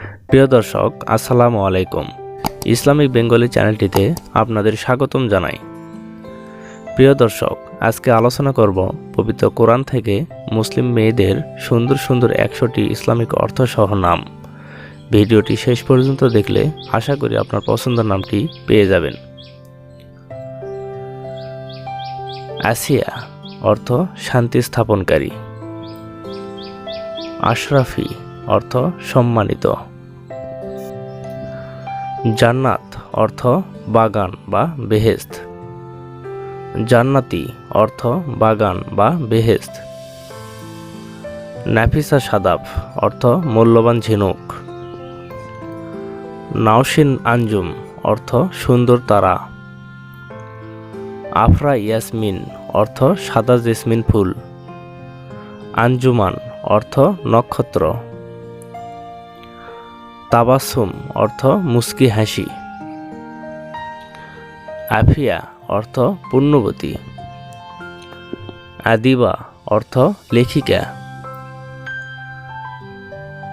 প্রিয় দর্শক, আসসালামু আলাইকুম। ইসলামিক বেঙ্গলি চ্যানেলটিতে আপনাদের স্বাগতম জানাই। প্রিয় দর্শক, আজকে আলোচনা করব পবিত্র কোরআন থেকে মুসলিম মেয়েদের সুন্দর সুন্দর একশোটি ইসলামিক অর্থসহ নাম। ভিডিওটি শেষ পর্যন্ত দেখলে আশা করি আপনার পছন্দের নামটি পেয়ে যাবেন। আসিয়া, অর্থ শান্তি স্থাপনকারী। আশরাফি, অর্থ সম্মানিত। জান্নাত অর্থ বাগান বা বেহেস্ত জান্নাতি অর্থ বাগান বা বেহেস্ত নাফিসা সাদাব অর্থ মূল্যবান ঝিনুক। নাওশিন আঞ্জুম অর্থ সুন্দর তারা। আফরা ইয়াসমিন অর্থ সাদা জেসমিন ফুল। আঞ্জুমান অর্থ নক্ষত্র। তাবাসুম অর্থ মুস্কি হাসি। আফিয়া অর্থ পুণ্যবতী। আদিবা অর্থ লেখিকা।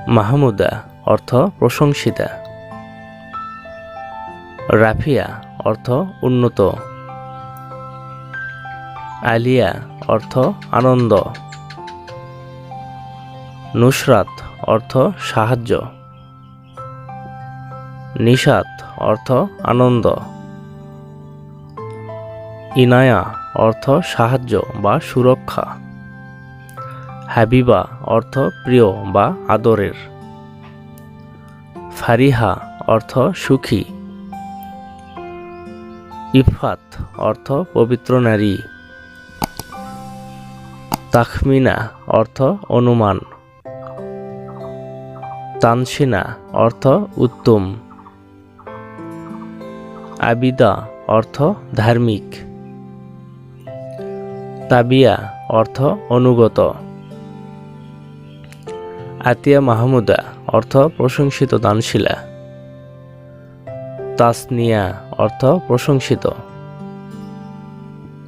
মাহমুদা অর্থ প্রশংসিতা। রাফিয়া অর্থ উন্নত। আলিয়া অর্থ আনন্দ। নুসরাত অর্থ সাহায্য। নিষাদ অর্থ আনন্দ। ইনায়া অর্থ সাহায্য বা সুরক্ষা। হাবিবা অর্থ প্রিয় বা আদরের। ফারিহা অর্থ সুখী। ইফাত অর্থ পবিত্র নারী। তাখমিনা অর্থ অনুমান। তানসিনা অর্থ উত্তম। আবিদা অর্থ ধার্মিক। তাবিয়া অর্থ অনুগত। আতিয়া মাহমুদা অর্থ প্রশংসিত দানশিলা। তাসনিয়া অর্থ প্রশংসিত।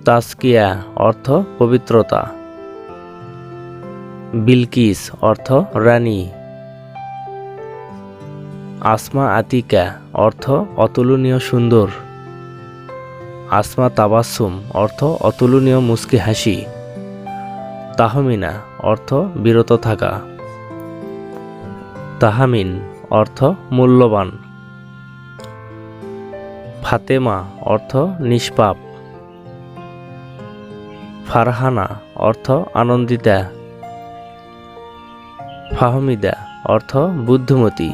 তাসকিয়া অর্থ পবিত্রতা। বিলকিস অর্থ রানী। আসমা আতিকা, অর্থ অতুলনীয় সুন্দর। আসমা তাবাসুম অর্থ অতুলনীয় মুস্কি হাসি। তাহমিনা, অর্থ বিরত থাকা। তাহামিন, অর্থ মূল্যবান। ফাতেমা, অর্থ নিষ্পাপ। ফারহানা, অর্থ আনন্দিতা। ফাহমিদা, অর্থ বুদ্ধিমতী।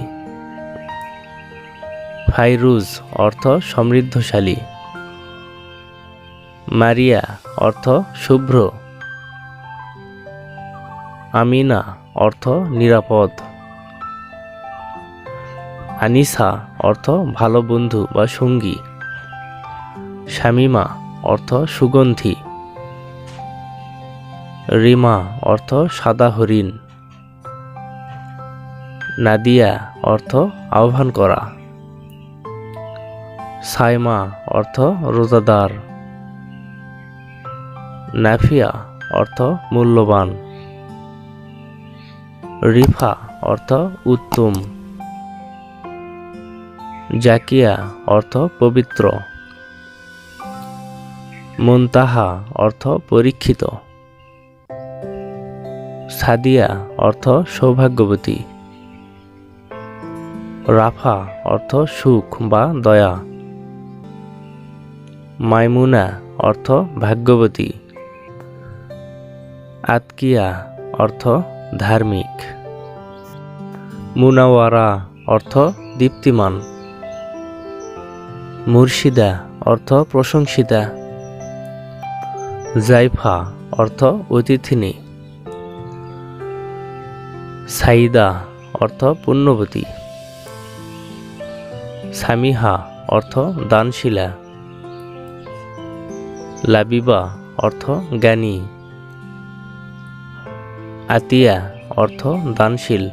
ফাইরুজ অর্থ সমৃদ্ধশালী। মারিয়া অর্থ শুভ্র। আমিনা অর্থ নিরাপদ। আনিসা অর্থ ভালো বন্ধু বা সঙ্গী। শামিমা অর্থ সুগন্ধি। রিমা অর্থ সাদা হরিণ। নাদিয়া অর্থ আহ্বান করা। সাইমা, অর্থ রোজাদার। নাফিয়া, অর্থ মূল্যবান। রিফা, অর্থ উত্তম। জাকিয়া, অর্থ পবিত্র। মুনতাহা, অর্থ পরীক্ষিত। সাদিয়া, অর্থ সৌভাগ্যবতী। রাফা, অর্থ সুখ বা দয়া। মাইমুনা, অর্থ ভাগ্যবতী। আতকিয়া, অর্থ ধার্মিক। মুনাওয়ারা, অর্থ দীপ্তিমান। মুর্শিদা, অর্থ প্রশংসিতা। জাইফা, অর্থ অতিথিনী। সাইদা, অর্থ পুণ্যবতী। সামিহা, অর্থ দানশীলা। লাবিবা অর্থ জ্ঞানী। আতিয়া অর্থ দানশীল।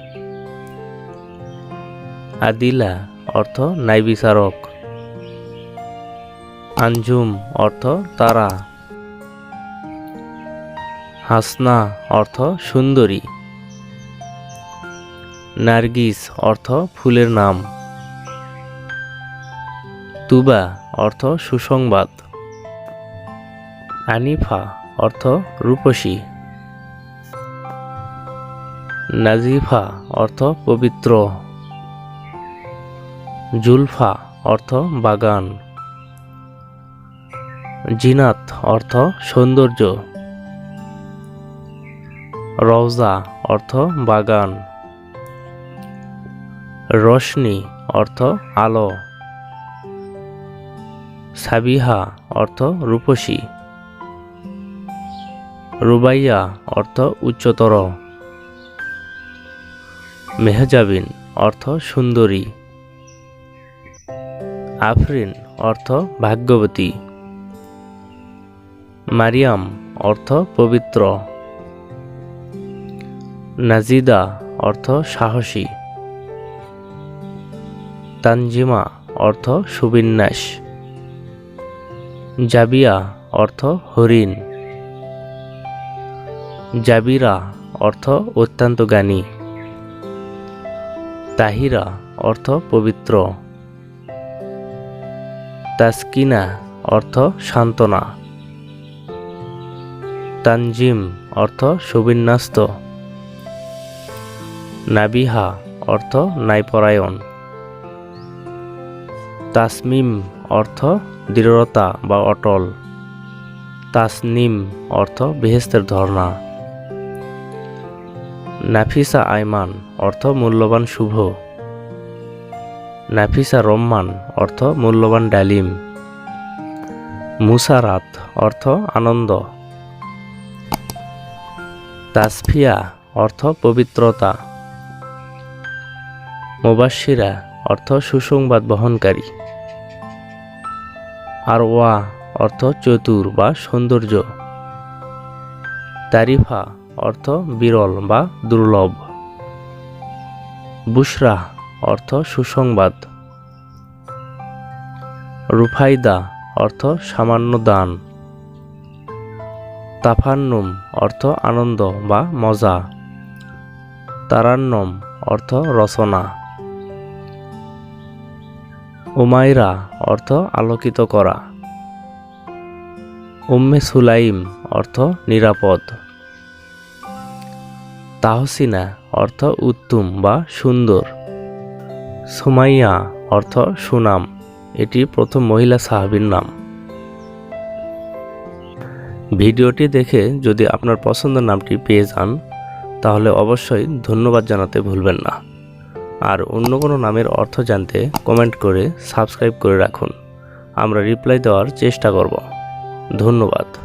আদিলা অর্থ ন্যায় বিচারক আঞ্জুম অর্থ তারা। হাসনা অর্থ সুন্দরী। নার্গিস অর্থ ফুলের নাম। তুবা অর্থ সুসংবাদ। আনিফা অর্থ রূপসী। নাজিফা অর্থ পবিত্র। জুলফা অর্থ বাগান। জিনাত অর্থ সৌন্দর্য। রওজা অর্থ বাগান। রশনি অর্থ আলো। সাবিহা অর্থ রূপসী। রুবাইয়া অর্থ উচ্চতর। মেহজাবিন অর্থ সুন্দরী। আফরিন অর্থ ভাগ্যবতী। মারিয়াম অর্থ পবিত্র। নাজিদা অর্থ সাহসী। তানজিমা অর্থ সুবিন্যাস। জাবিয়া অর্থ হরিণ। জাবিরা অর্থ অত্যন্ত জ্ঞানী। তাহিরা অর্থ পবিত্র। তাসকিনা অর্থ সান্ত্বনা। তানজিম অর্থ সুবিন্যস্ত। নাবিহা অর্থ নাইপরায়ণ। তাসমিম অর্থ দৃঢ়তা বা অটল। তাসনিম অর্থ বেহেস্তের ধর্ণা। নাফিসা আইমান অর্থ মূল্যবান শুভ। নাফিসা রম্মান, অর্থ মূল্যবান ডালিম। মুসারাত অর্থ আনন্দ। তাসফিয়া, অর্থ পবিত্রতা। মুবাশিরা অর্থ সুসংবাদ বহনকারী। আর ওয়া অর্থ চতুর বা সৌন্দর্য। তারিফা অর্থ বিরল বা দুর্লভ। বুশরা অর্থ সুসংবাদ। রুফাইদা অর্থ সামান্য দান। তাফান্নুম অর্থ আনন্দ বা মজা। তারান্নম অর্থ রচনা। উমাইরা অর্থ আলোকিত করা। উম্মে সুলাইম অর্থ নিরাপদ। তাহসিনা অর্থ উত্তম বা সুন্দর। সুমাইয়া অর্থ সুনাম, এটি প্রথম মহিলা সাহাবীর নাম। ভিডিওটি দেখে যদি আপনার পছন্দের নামটি পেয়ে যান, তাহলে অবশ্যই ধন্যবাদ জানাতে ভুলবেন না। আর অন্য কোনো নামের অর্থ জানতে কমেন্ট করে সাবস্ক্রাইব করে রাখুন। আমরা রিপ্লাই দেওয়ার চেষ্টা করব। ধন্যবাদ।